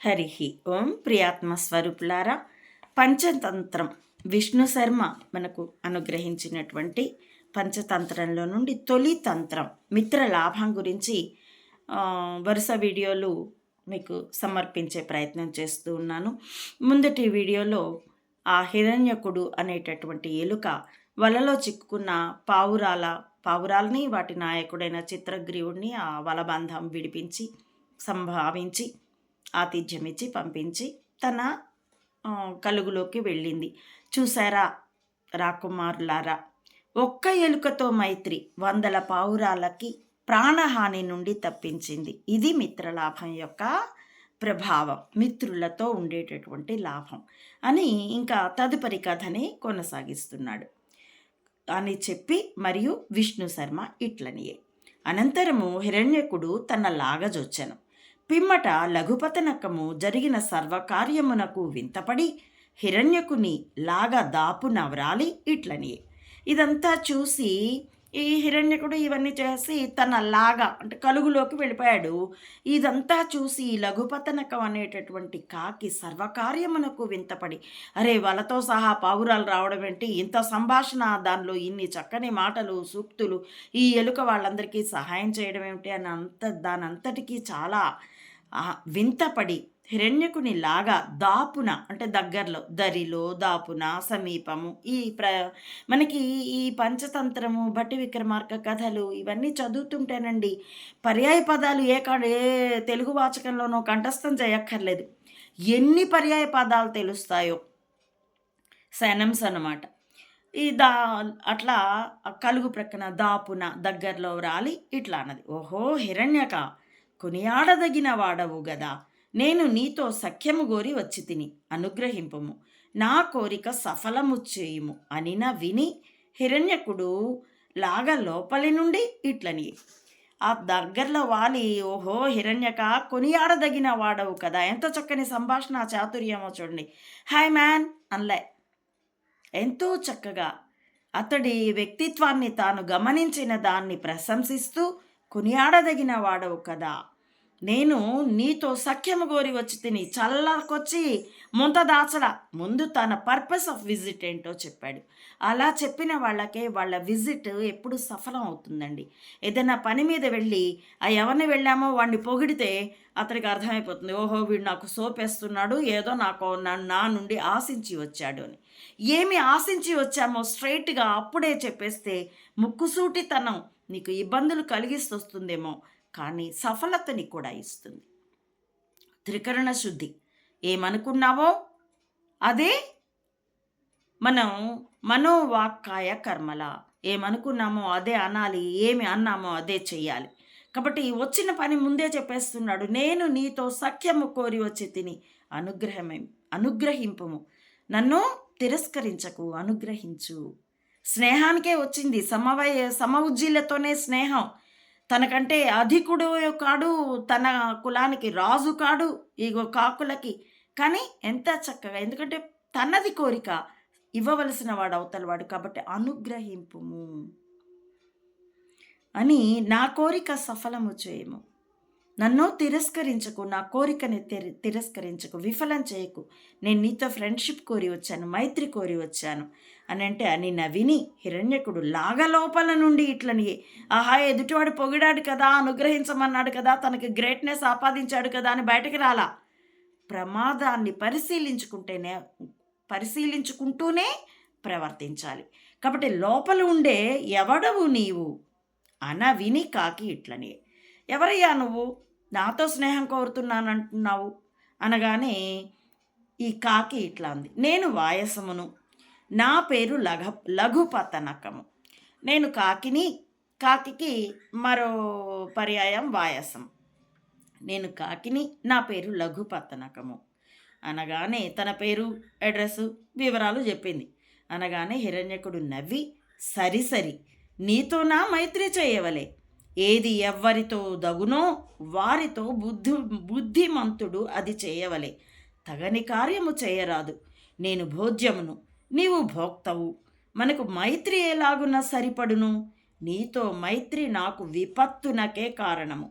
హరి. ఓం ప్రియాత్మ స్వరూపులారా పంచతంత్రం. విష్ణు శర్మ మనకు అనుగ్రహించినటువంటి పంచతంత్రంలో నుండి తొలి తంత్రం. మిత్ర లాభం గురించి వరుస వీడియోలు మీకు సమర్పించే ప్రయత్నం చేస్తూ ఉన్నాను. ముందటి వీడియోలో ఆ హిరణ్యకుడు అనేటటువంటి ఎలుక వలలో చిక్కుకున్న పావురాల పావురాల్ని వాటి నాయకుడైన చిత్రగ్రీవుడిని ఆ వలబంధం విడిపించి సంభావించి ఆతిథ్యం ఇచ్చి పంపించి తన కలుగులోకి వెళ్ళింది. చూసారా రాకుమారులారా ఒక్క ఎలుకతో మైత్రి వందల పావురాలకి ప్రాణహాని నుండి తప్పించింది. ఇది మిత్రలాభం యొక్క ప్రభావం మిత్రులతో ఉండేటటువంటి లాభం అని ఇంకా తదుపరి కథని కొనసాగిస్తున్నాడు. అని చెప్పి మరియు విష్ణు శర్మ ఇట్లనియే. అనంతరము హిరణ్యకుడు తన లాగజొచ్చెను. పిమ్మట లఘుపతనకము జరిగిన సర్వకార్యమునకు వింతపడి హిరణ్యకుని లాగా దాపున వ్రాలి ఇట్లని. ఇదంతా చూసి ఈ హిరణ్యకుడు ఇవన్నీ చేసి తన లాగా అంటే కలుగులోకి వెళ్ళిపోయాడు. ఇదంతా చూసి ఈ లఘుపతనకం అనేటటువంటి కాకి సర్వకార్యమునకు వింతపడి అరే వాళ్ళతో సహా పావురాలు రావడం ఏంటి? ఇంత సంభాషణ దానిలో ఇన్ని చక్కని మాటలు సూక్తులు ఈ ఎలుక వాళ్ళందరికీ సహాయం చేయడం ఏమిటి? అని అంత దానంతటికీ చాలా వింతపడి హిరణ్యకుని లాగా దాపున అంటే దగ్గరలో దరిలో దాపున సమీపము ఈ ప్ర మనకి ఈ పంచతంత్రము భట్టి విక్రమార్క కథలు ఇవన్నీ చదువుతుంటేనండి పర్యాయ పదాలు ఏ ఏ తెలుగు వాచకంలోనో కంఠస్థం చేయక్కర్లేదు. ఎన్ని పర్యాయ పదాలు తెలుస్తాయో సెనమ్స్ అన్నమాట ఈ దా అట్లా కలుగు ప్రక్కన దాపున దగ్గరలో రాలి ఇట్లా అన్నది ఓహో హిరణ్యక కొనియాడదగిన వాడవు గదా. నేను నీతో సఖ్యము గోరి వచ్చి తిని అనుగ్రహింపుము. నా కోరిక సఫలము చేయుము అనిన విని హిరణ్యకుడు లాగా లోపలి నుండి ఇట్లని ఆ దగ్గరలో వాలి ఓహో హిరణ్యక కొనియాడదగిన వాడవు కదా ఎంత చక్కని సంభాషణ చాతుర్యమో చూడండి. హాయ్ మ్యాన్ అన్లే. ఎంతో చక్కగా అతడి వ్యక్తిత్వాన్ని తాను గమనించిన దాన్ని ప్రశంసిస్తూ కొనియాడదగిన వాడవు కదా. నేను నీతో సఖ్యము గోరి వచ్చి తిని చల్లకొచ్చి ముంత దాచడా ముందు తన పర్పస్ ఆఫ్ విజిట్ ఏంటో చెప్పాడు. అలా చెప్పిన వాళ్ళకే వాళ్ళ విజిట్ ఎప్పుడు సఫలం అవుతుందండి. ఏదైనా పని మీద వెళ్ళి ఆ ఎవరిని వెళ్ళామో వాడిని పొగిడితే అతనికి అర్థమైపోతుంది. ఓహో వీడు నాకు సోపేస్తున్నాడు ఏదో నాకు నా- నా నుండి ఆశించి వచ్చాడు అని. ఏమి ఆశించి వచ్చామో స్ట్రైట్గా అప్పుడే చెప్పేస్తే ముక్కుసూటితనం నీకు ఇబ్బందులు కలిగిస్తొస్తుందేమో. కానీ సఫలతని కూడా ఇస్తుంది. త్రికరణ శుద్ధి. ఏమనుకున్నావో? అదే మనం మనోవాక్కాయ కర్మల. ఏమనుకున్నామో అదే అనాలి ఏమి అన్నామో అదే చెయ్యాలి. కాబట్టి వచ్చిన పని ముందే చెప్పేస్తున్నాడు. నేను నీతో సఖ్యము కోరి వచ్చి తిని అనుగ్రహమే అనుగ్రహింపుము. నన్ను తిరస్కరించకు అనుగ్రహించు. స్నేహానికే వచ్చింది. సమవయ సమఉజ్జీలతోనే స్నేహం. తనకంటే అధికుడు కాడు తన కులానికి రాజు కాడు ఇగో కాకులకి. కానీ ఎంత చక్కగా ఎందుకంటే తనది కోరిక ఇవ్వవలసిన వాడు అవతల వాడు కాబట్టి అనుగ్రహింపుము అని నా కోరిక సఫలము చేయము. నన్ను తిరస్కరించకు నా కోరికని తిర తిరస్కరించకు విఫలం చేయకు. నేను నీతో ఫ్రెండ్షిప్ కోరి వచ్చాను మైత్రి కోరి వచ్చాను. అని అంటే అని నవిని హిరణ్యకుడు లాగ లోపల నుండి ఇట్లని ఆహా ఎదుటివాడు పొగిడాడు కదా అనుగ్రహించమన్నాడు కదా తనకి గ్రేట్నెస్ ఆపాదించాడు కదా అని బయటకు రాలా. ప్రమాదాన్ని పరిశీలించుకుంటేనే పరిశీలించుకుంటూనే ప్రవర్తించాలి. కాబట్టి లోపల ఉండే ఎవడవు నీవు? అన విని కాకి ఇట్లనే. ఎవరయ్యా నువ్వు? నాతో స్నేహం కోరుతున్నానంటున్నావు. అనగానే ఈ కాకి ఇట్లా అంది. నేను వాయసమును. నా పేరు లఘ లఘుపతనకము నేను కాకిని కాకికి మరో పర్యాయం వాయసం. నేను కాకిని నా పేరు లఘుపతనకము అనగానే తన పేరు అడ్రస్ వివరాలు చెప్పింది. అనగానే హిరణ్యకుడు నవ్వి సరి సరి నీతో నా మైత్రి చేయవలే. ఏది ఎవ్వరితో దగునో వారితో బుద్ధి బుద్ధిమంతుడు అది చేయవలే. తగని కార్యము చేయరాదు. నేను భోజ్యమును నీవు భోక్తవు. మనకు మైత్రి ఎలాగున సరిపడును? నీతో మైత్రి నాకు విపత్తునకే కారణము.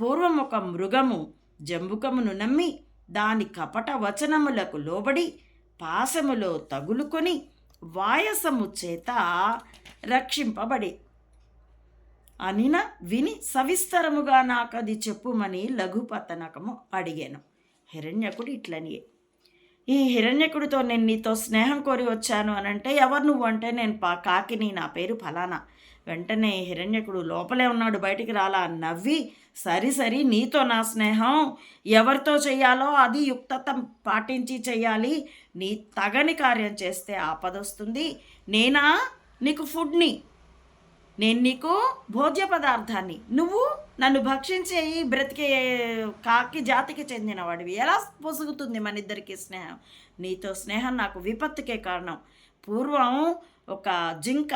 పూర్వం ఒక మృగము జంబుకమును నమ్మి దాని కపట వచనములకు లోబడి పాశములో తగులుకొని వాయసము చేత రక్షింపబడి అనిన విని సవిస్తరముగా నాకది చెప్పుమని లఘుపతనకము అడిగాను. హిరణ్యకుడు ఇట్లనియే ఈ హిరణ్యకుడితో నేను నీతో స్నేహం కోరి వచ్చాను అని అంటే ఎవరు నువ్వు అంటే నేను పా కాకిని నా పేరు ఫలానా. వెంటనే హిరణ్యకుడు లోపలే ఉన్నాడు బయటికి రాలా. నవ్వి సరి సరి నీతో నా స్నేహం ఎవరితో చేయాలో అది యుక్తత పాటించి చేయాలి నీ తగని కార్యం చేస్తే ఆపదొస్తుంది. నేనా? నీకు ఫుడ్ని నేను నీకు భోజ్య పదార్థాన్ని నువ్వు నన్ను భక్షించే ఈ బ్రతికే కాకి జాతికి చెందినవాడివి ఎలా పొసుగుతుంది మన ఇద్దరికి స్నేహం? నీతో స్నేహం నాకు విపత్తుకే కారణం. పూర్వం ఒక జింక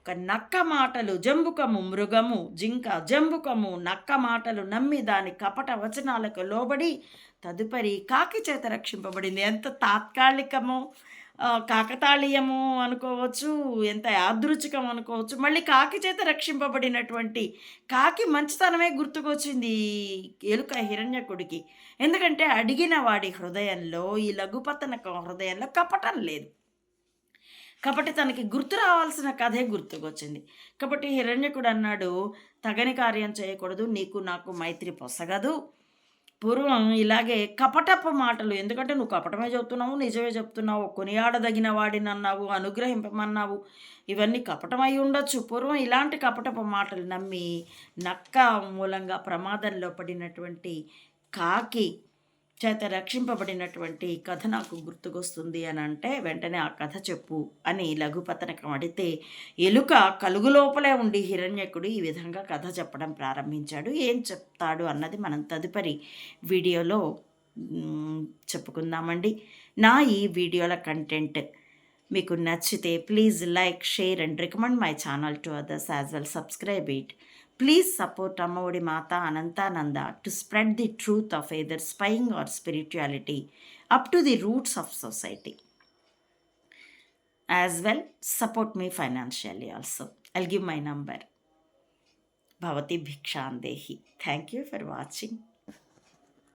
ఒక నక్క మాటలు జంబుకము మృగము జింక జంబుకము నక్క మాటలు నమ్మి దాని కపట వచనాలకు లోబడి తదుపరి కాకి చేత రక్షింపబడింది. ఎంత తాత్కాలికమో? కాకతాళీయము అనుకోవచ్చు ఎంత యాదృచ్ఛికం అనుకోవచ్చు మళ్ళీ కాకి చేత రక్షింపబడినటువంటి కాకి మంచితనమే గుర్తుకొచ్చింది ఎలుక హిరణ్యకుడికి. ఎందుకంటే అడిగిన వాడి హృదయంలో ఈ లఘుపతన హృదయంలో కపటం లేదు. కాబట్టి తనకి గుర్తు రావాల్సిన కథే గుర్తుకొచ్చింది. కాబట్టి హిరణ్యకుడు అన్నాడు తగని కార్యం చేయకూడదు నీకు నాకు మైత్రి పొసగదు. పూర్వం ఇలాగే కపటపు మాటలు ఎందుకంటే నువ్వు కపటమే చెప్తున్నావు నిజమే చెప్తున్నావు కొనియాడదగిన వాడిని అన్నావు అనుగ్రహింపమన్నావు ఇవన్నీ కపటమై ఉండొచ్చు. పూర్వం ఇలాంటి కపటపు మాటలు నమ్మి నక్క మూలంగా ప్రమాదంలో పడినటువంటి కాకి చేత రక్షింపబడినటువంటి కథ నాకు గుర్తుకొస్తుంది అని అంటే వెంటనే ఆ కథ చెప్పు అని లఘుపతనకం అడిగితే ఎలుక కలుగు లోపలే ఉండి హిరణ్యకుడు ఈ విధంగా కథ చెప్పడం ప్రారంభించాడు. ఏం చెప్తాడు అన్నది మనం తదుపరి వీడియోలో చెప్పుకుందామండి. నా ఈ వీడియోల కంటెంట్ మీకు నచ్చితే please like share and recommend my channel to others as well. Subscribe it. Please support Ammavodi Mata Anantananda to spread the truth of either spying or spirituality up to the roots of society. As well, support me financially also. I'll give my number. Bhavati Bhikshandehi. Thank you for watching.